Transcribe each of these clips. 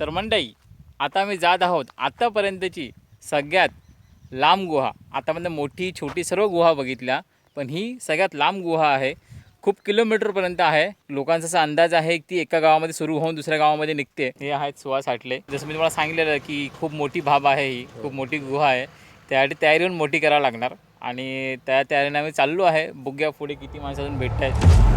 तर मंडई आता आम्ही जात आहोत आत्तापर्यंतची सगळ्यात लांब गुहा. आतापर्यंत मोठी छोटी सर्व गुहा बघितल्या पण ही सगळ्यात लांब गुहा आहे. खूप किलोमीटरपर्यंत आहे. लोकांचा असा अंदाज आहे की ती एका गावामध्ये सुरू होऊन दुसऱ्या गावामध्ये निघते. हे आहेत सुहास साठले जसं मी तुम्हाला सांगितलेलं की खूप मोठी भाब आहे ही खूप मोठी गुहा आहे. त्यासाठी तयारी होऊन मोठी करावी लागणार. आणि त्या तयारीने आम्ही चाललो आहे. बुग्या पुढे किती माणसातून भेटत आहेत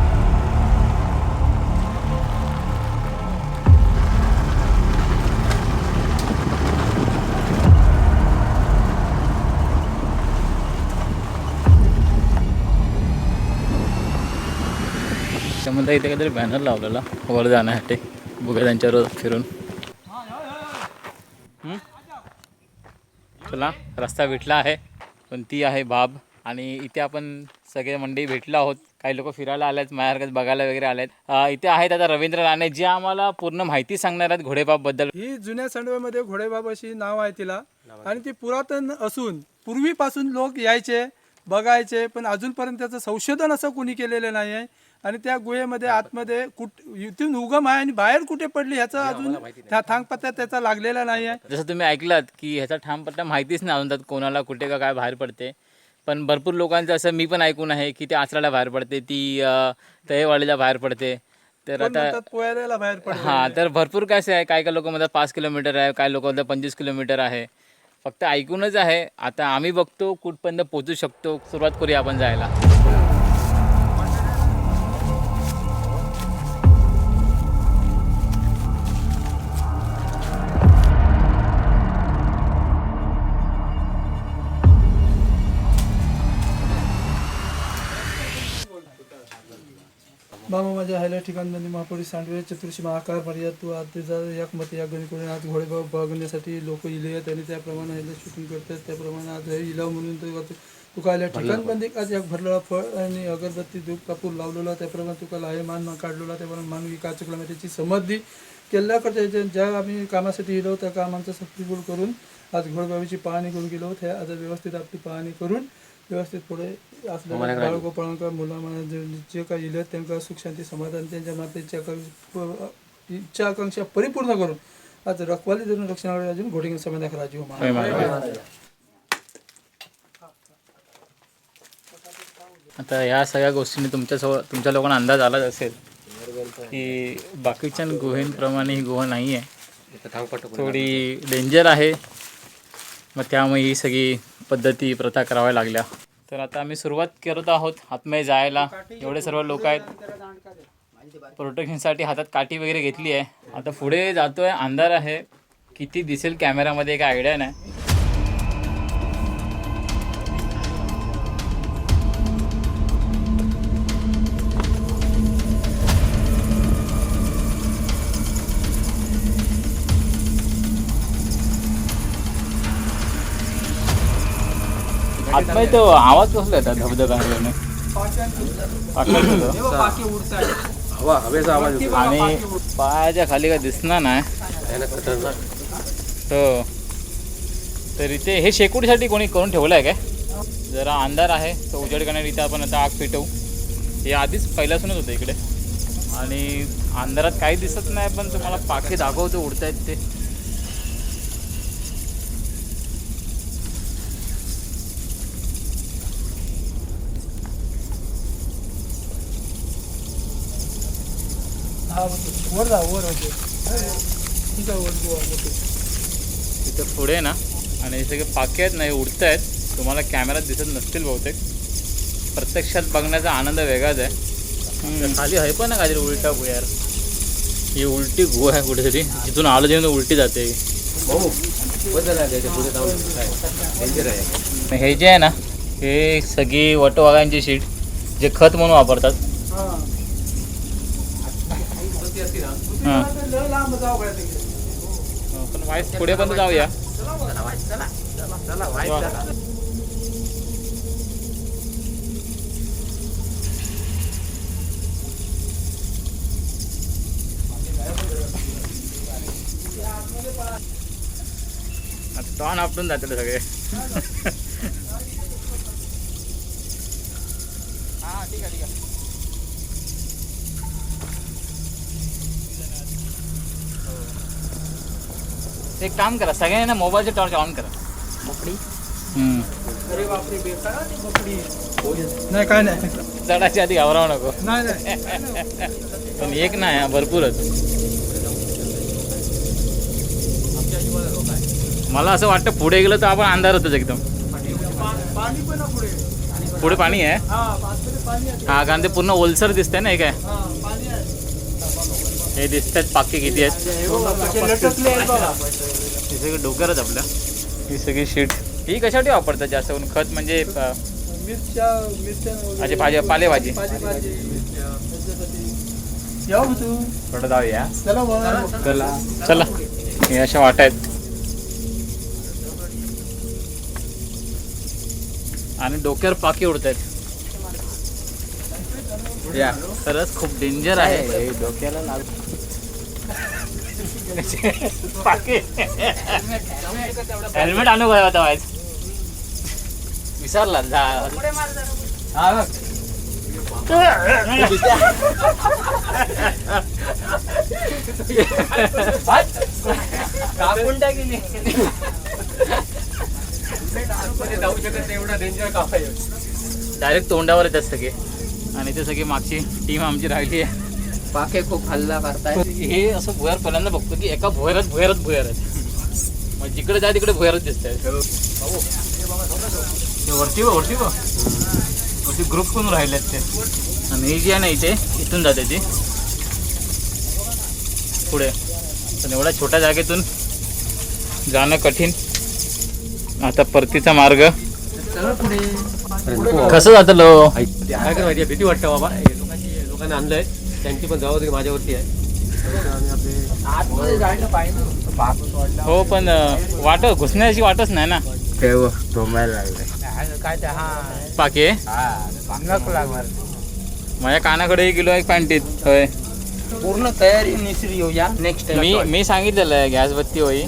त्यामध्ये इथे काहीतरी बॅनर लावलेला. वर जाण्यासाठी. बघा त्यांच्यावर फिरून. चला रस्ता भेटला आहे. पण ती आहे बाब. आणि इथे आपण सगळे मंडळी भेटलो आहोत. काही लोक फिरायला आलेत माझ्यासारखं बघायला वगैरे आलेत. इथे आहेत आता रवींद्र राणे जे आम्हाला पूर्ण माहिती सांगणार आहेत घोडेबाबबद्दल. ही जुन्या सांडव्यामध्ये घोडेबाब अशी नाव आहे तिला. आणि ती पुरातन असून पूर्वीपासून लोक यायचे बघायचे पण अजूनपर्यंत त्याचं संशोधन असं कोणी केलेलं नाही आहे आणि त्या गुहेमध्ये आतमध्ये कुठ इथून उगम आहे आणि बाहेर कुठे पडली ह्याचा अजून त्या थांगपत्ता त्याचा लागलेला नाही आहे. जसं तुम्ही ऐकलात की ह्याचा ठाम पत्ता माहितीच नाही अजून त्यात कोणाला कुठे का काय बाहेर पडते. पण भरपूर लोकांचं असं मी पण ऐकून आहे की ते आचराला बाहेर पडते ती तहेवाडीला बाहेर पडते. तर आता पोयाला बाहेर पडले हा तर भरपूर काय असं आहे काय काय लोक म्हणतात पाच किलोमीटर आहे काय लोक म्हणतात पंचवीस किलोमीटर आहे. फक्त ऐकूनच आहे. आता आम्ही बघतो कुठपर्यंत पोचू शकतो. सुरुवात करूया आपण जायला. बाबा माझ्या हायला ठिकाणमध्ये महापौरी सांडवे चतुर्शी महाकार मर्याद तू आज तिचा एक मत या गणिकडून आज घोडेबाब बघण्यासाठी लोक इले आहेत आणि त्याप्रमाणे ह्याला शूटिंग करतात. त्याप्रमाणे आज हे इलाव म्हणून तो तुका आल्या ठिकाणबंदी आज एक भरलेला फळ आणि अगरबत्ती धूप कापूर लावलेला त्याप्रमाणे तुका आहे मान काढलेला त्याप्रमाणे मानवी काचकला त्याची समधी केल्याकडे ज्या आम्ही कामासाठी गेलो त्या कामांचा सक्तीपूर करून आज घोडबाबीची पाहणी करून गेलो त्या आज व्यवस्थित आपली पाहणी करून व्यवस्थित पुढे असलेल्या मुलांना जे जे काही इले त्यांना सुख शांती समाधान त्यांच्या मातेच्या इच्छा आकांक्षा परिपूर्ण करून आज रखवाली धरून रक्षणाकडे अजून घोडिंग समाधान राजीव होय महाराज. आता या सगळ्या गोष्टींनी तुमच्यासोबत तुमच्या लोकांना अंदाज आलाच असेल की बाकीच्या गुहेंप्रमाणे ही गुहा नाही आहे थोडी डेंजर आहे. मग त्यामुळे ही सगळी पद्धती प्रथा कराव्या लागल्या. तर आता आम्ही सुरुवात करत आहोत हातमय जायला. एवढे सर्व लोक आहेत. प्रोटेक्शनसाठी हातात काठी वगैरे घेतली आहे. आता पुढे जातोय. अंधार आहे. किती दिसेल कॅमेरामध्ये काय आयडिया नाही. आतमध्ये तो आवाज कसला येतात धबधब्याने हवा हवेचा आवाज येतो. आणि पायाच्या खाली काय दिसणार नाही. हो. तर इथे हे शेकोटीसाठी कोणी करून ठेवलं आहे काय? जरा अंधार आहे तर उजेड करण्यात इथं आपण आता आग पेटवू. हे आधीच पहिल्यासूनच होतं इकडे. आणि अंधारात काही दिसत नाही पण तुम्हाला पाखे दाखवतो उडतायत ते. हा वर जा वर होते ठीक आहे वर गोवा होते तिथं पुढे आहे ना आणि हे सगळे पाके आहेत ना हे उडत आहेत. तुम्हाला कॅमेऱ्यात दिसत नसतील बहुतेक. प्रत्यक्षात बघण्याचा आनंद वेगळाच आहे. खाली आहे पण ना काहीतरी उलटा गु यार ही उलटी गु आहे कुठेतरी. जिथून आलं जेवण उलटी जाते. ही. हे जे आहे ना हे सगळी वटवाघांची शीट जे खत म्हणून वापरतात. हा. पण वाईस पुढे पण जाऊया. टॉन आपटून जातील सगळे. हा ठीक आहे ठीक आहे. एक काम करा सगळ्यांना मोबाईलचे टॉर्च ऑन करा. हम्म. अरे बापरे बेकार आहे ती बकरी. नाही काय नाही. आधी घाबरावं नको. नाही नाही. पण एक नाही हा, भरपूरच. मला असं वाटतं पुढे गेलं तर आपण एकदम. पाणी पण आहे पुढे. पुढे पाणी आहे? हा आतमध्ये पाणी आहे. हा कारण ते पूर्ण ओलसर दिसतंय ना हे काय हा पाणी आहे. हे दिसतात पाके किती आहेत? सगळं डोक्यावरच आपलं. ही सगळी शीट ही कशासाठी वापरतात जास्त करून? खत म्हणजे अं, मिरच्या मिरच्या वगैरे. अच्छा, भाजी- पालेभाजी. पालेभाजी. या हो तू. थोडं जाऊया. चला बघ. चला. चला. हे अशा वाटा आहेत. आणि डोक्यावर पाकी उडत आहेत या. खरंच खूप डेंजर आहे. डोक्याला लाग हेल्मेट आणू काय आता वाईज विसरला हा. जाऊ शकत नाही? एवढा डेंजर कापायचं डायरेक्ट तोंडावर येतात सगळे आणि ते सगळी मागची टीम आमची राहिली आहे. पाके खूप हल्ला करताय. हे असं भुयार पहिल्यांदा बघतो की एका भुयारात भुयारच भुयार आहेत मग जिकडे जाय तिकडे भुयारच दिसत आहेत ते वरती वरती वरती ग्रुप करून राहिलेत ते? आणि ही जी आहे ना इथे इथून जाते ती. पुढे. पण एवढ्या छोट्या जागेतून जाणं कठीण. आता परतीचा मार्ग. कसं जातं लो? काय कर माहिती भीती वाटतं बाबा. लोकांची लोकांना आणलंय. त्यांची पण जबाबदारी माझ्यावरती आहे. हो पण वाट घुसण्याची वाटच नाही ना. हा पाके माझ्या कानाकडे गेलो एक पॅन्टीत होय. पूर्ण तयारी निसरी येऊया. नेक्स्ट मी मी सांगितलेलं आहे गॅस बत्ती होई.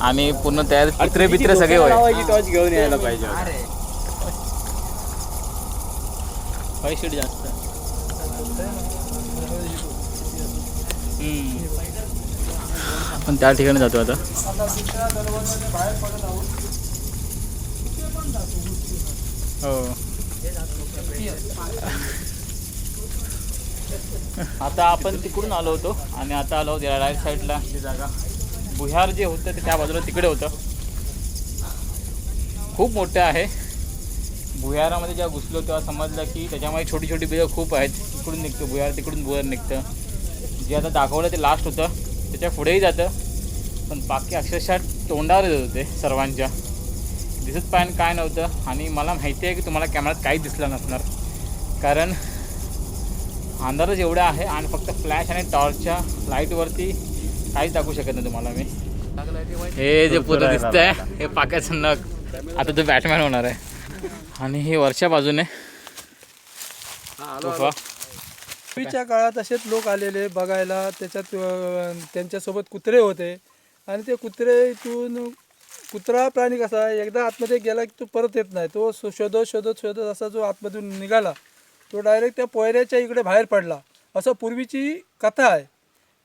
आणि पूर्ण तयार चित्रे बित्रे सगळे होय. टॉर्च घेऊन यायला पाहिजे शीट जास्त. पण आपण त्या ठिकाणी जातो आता. हो. आता आपण तिकडून आलो होतो आणि आता आलो होतो राईट साईडला जागा. बुहार जे होतं ते त्या बाजूला तिकडे होतं. खूप मोठं आहे. भुयारामध्ये जेव्हा घुसलो तेव्हा समजलं की त्याच्यामध्ये छोटी छोटी बिजं खूप आहेत. इकडून निघतं. भुयार तिकडून भुयार निघतं. जे आता दाखवलं ते लास्ट होतं त्याच्या पुढेही जातं. पण बाकी अक्षरशः तोंडावर येत होते सर्वांच्या. दिसत पाहिजे काय नव्हतं. आणि मला माहिती आहे की तुम्हाला कॅमेऱ्यात काहीच दिसलं नसणार. कारण अंधारच एवढा आहे आणि फक्त फ्लॅश आणि टॉर्चच्या लाईटवरती काहीच दाखवू शकत नाही तुम्हाला मी. हे जे पूर्ण दिसतंय हे पाक्याचं नग. आता तो बॅटमॅन होणार आहे. आणि हे वरच्या बाजूने. पूर्वीच्या काळात असेच लोक आलेले बघायला त्याच्यात अं, त्यांच्यासोबत कुत्रे होते. आणि ते कुत्रे इथून कुत्रा प्राणी कसा आहे, एकदा आतमध्ये गेला की तो परत येत नाही. तो शो- शोधत शोधत शोधत असा जो आतमधून निघाला तो डायरेक्ट त्या पोयऱ्याच्या इकडे बाहेर पडला. असं पूर्वीची कथा आहे.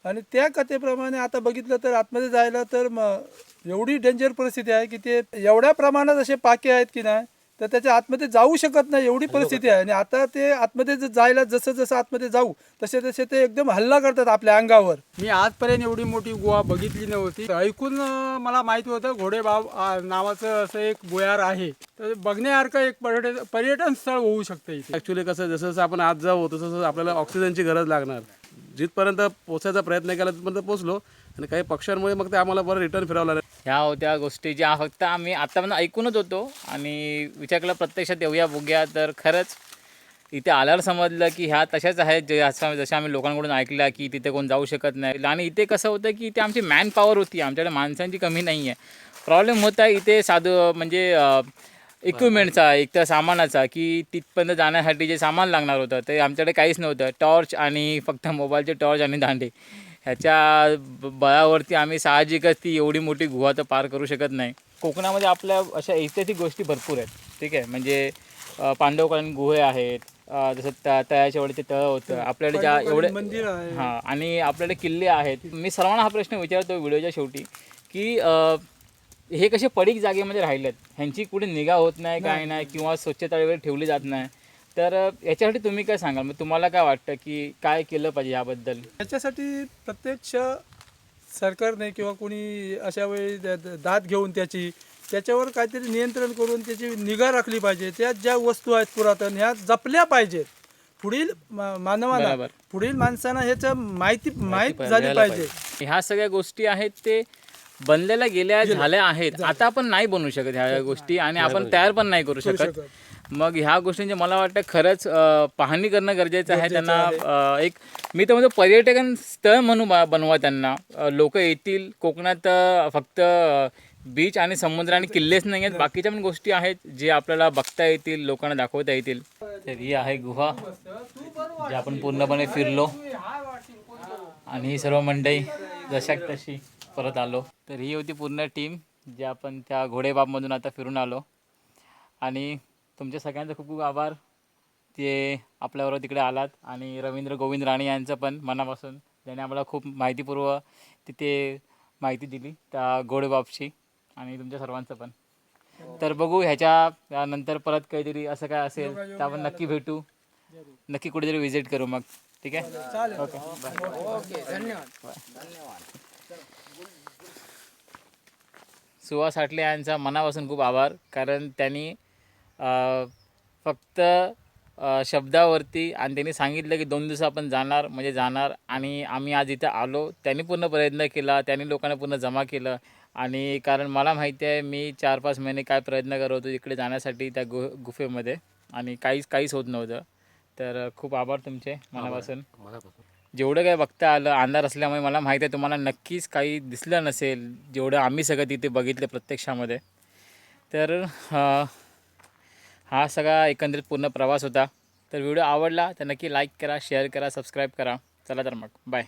आणि त्या कथेप्रमाणे आता बघितलं तर आतमध्ये जायला तर म एवढी डेंजर परिस्थिती आहे की ते एवढ्या प्रमाणात असे पाके आहेत की नाही तर त्याच्या आतमध्ये जाऊ शकत नाही एवढी परिस्थिती आहे. आणि आता ते आतमध्ये ज- जायला जसं जसं आतमध्ये जाऊ तसे तसे ते एकदम हल्ला करतात आपल्या अंगावर. मी आजपर्यंत एवढी मोठी गुहा बघितली नव्हती. ऐकून अं, मला माहिती होतं घोडेबाव अं, नावाचं असं एक भुयार आहे. तर बघण्यासारखं एक पर्यटन पर्यटन स्थळ होऊ शकतं इथे. ॲक्च्युली कसं जसं जसं आपण आज जाऊ तसं तसं आपल्याला ऑक्सिजनची गरज लागणार. जिथपर्यंत पोचायचा प्रयत्न केला तिथपर्यंत पोचलो आणि काही पक्ष्यांमुळे मग ते आम्हाला बरं रिटर्न फिरावं लागलं. ह्या होत्या गोष्टी ज्या फक्त आम्ही आतापर्यंत ऐकूनच होतो आणि विचार केला प्रत्यक्षात येऊया बघूया. तर खरंच इथे आल्यावर समजलं की ह्या तशाच आहेत जे असं जशा आम्ही लोकांकडून ऐकल्या की तिथे कोण जाऊ शकत नाही. आणि इथे कसं होतं की इथे आमची मॅन पॉवर होती. आमच्याकडे माणसांची कमी नाही आहे प्रॉब्लेम होता इथे साधं म्हणजे इक्विपमेंटचा एक तर सामानाचा की तिथपर्यंत जाण्यासाठी जे सामान लागणार होतं ते आमच्याकडे काहीच नव्हतं. टॉर्च आणि फक्त मोबाईलचे टॉर्च आणि दांडे. ह्याच्या बळावरती आम्ही साहजिकच ती एवढी मोठी गुहा तर पार करू शकत नाही. कोकणामध्ये आपल्या अशा ऐतिहासिक गोष्टी भरपूर आहेत. ठीक आहे? म्हणजे पांडवकालीन गुहे आहेत. जसं त्या तळ्याच्या वरती तळ होतं. आपल्याकडे ज्या एवढे मंदिर आहे हां आणि आपल्याकडे किल्ले आहेत. मी सर्वांना हा प्रश्न विचारतो व्हिडिओच्या शेवटी की हे कसे पडीक जागेमध्ये राहिलेत? ह्यांची कुठे निगा होत नाही काय नाही? किंवा स्वच्छता वगैरे ठेवली जात नाही? तर याच्यासाठी तुम्ही काय सांगाल? मग तुम्हाला काय वाटतं की काय केलं पाहिजे याबद्दल? याच्यासाठी प्रत्यक्ष सरकारने किंवा कोणी अशा वेळी दाद घेऊन त्याची त्याच्यावर काहीतरी नियंत्रण करून त्याची निगा राखली पाहिजे. त्यात ज्या वस्तू आहेत पुरातन ह्या जपल्या पाहिजेत. पुढील मानवाला. पुढील माणसांना ह्याचं माहिती माहीत झाली पाहिजे. ह्या सगळ्या गोष्टी आहेत ते बनलेल्या गेल्या झाल्या आहेत. आता आपण नाही बनवू शकत ह्या गोष्टी आणि आपण तयार पण नाही करू शकत. मग ह्या गोष्टींची मला वाटतं खरंच अं, पाहणी करणं गरजेचं आहे त्यांना. अं, एक मी तर म्हणतो पर्यटन स्थळ म्हणून बा- बनवा त्यांना. लोक येतील कोकणात अं, फक्त बीच आणि समुद्र आणि किल्लेच नाही आहेत. बाकीच्या पण गोष्टी आहेत जे आपल्याला बघता येतील लोकांना दाखवता येतील. तर ही आहे गुहा जी आपण पूर्णपणे फिरलो. आणि ही सर्व मंडळी जशाक तशी परत आलो. तर ही होती पूर्ण टीम जी आपण त्या घोडेबाबमधून आता फिरून आलो. आणि तुमच्या सगळ्यांचा खूप खूप आभार. ते आपल्याबरोबर तिकडे आलात आणि रवींद्र गोविंद राणे यांचं पण मनापासून ज्याने आम्हाला खूप माहितीपूर्व तिथे माहिती दिली त्या घोडेबाबची आणि तुमच्या सर्वांचं पण. तर बघू ह्याच्या नंतर परत काहीतरी असं काय असेल तर आपण नक्की भेटू. नक्की कुठेतरी व्हिजिट करू मग. ठीक आहे? ओके बाय सुहास हाटले यांचा मनापासून खूप आभार. कारण त्यांनी फक्त शब्दावरती आणि त्यांनी सांगितलं की दोन दिवस आपण जाणार म्हणजे जाणार आणि आम्ही आज इथं आलो. त्यांनी पूर्ण प्रयत्न केला त्यांनी लोकांना पूर्ण जमा केलं. आणि कारण मला माहिती आहे मी चार पाच महिने काय प्रयत्न करत होतो इकडे जाण्यासाठी त्या गु गुफेमध्ये. आणि काहीच काहीच होत नव्हतं. तर खूप आभार तुमचे मनापासून. जेवढं काय बघता आलं अंधार असल्यामुळे मला माहिती आहे तुम्हाला नक्कीच काही दिसलं नसेल जेवढं आम्ही सगळं तिथे बघितलं प्रत्यक्षामध्ये. तर हा सगळा एकंदरीत पूर्ण प्रवास होता. तर व्हिडिओ आवडला तर नक्की लाईक करा शेअर करा सबस्क्राईब करा. चला तर मग. बाय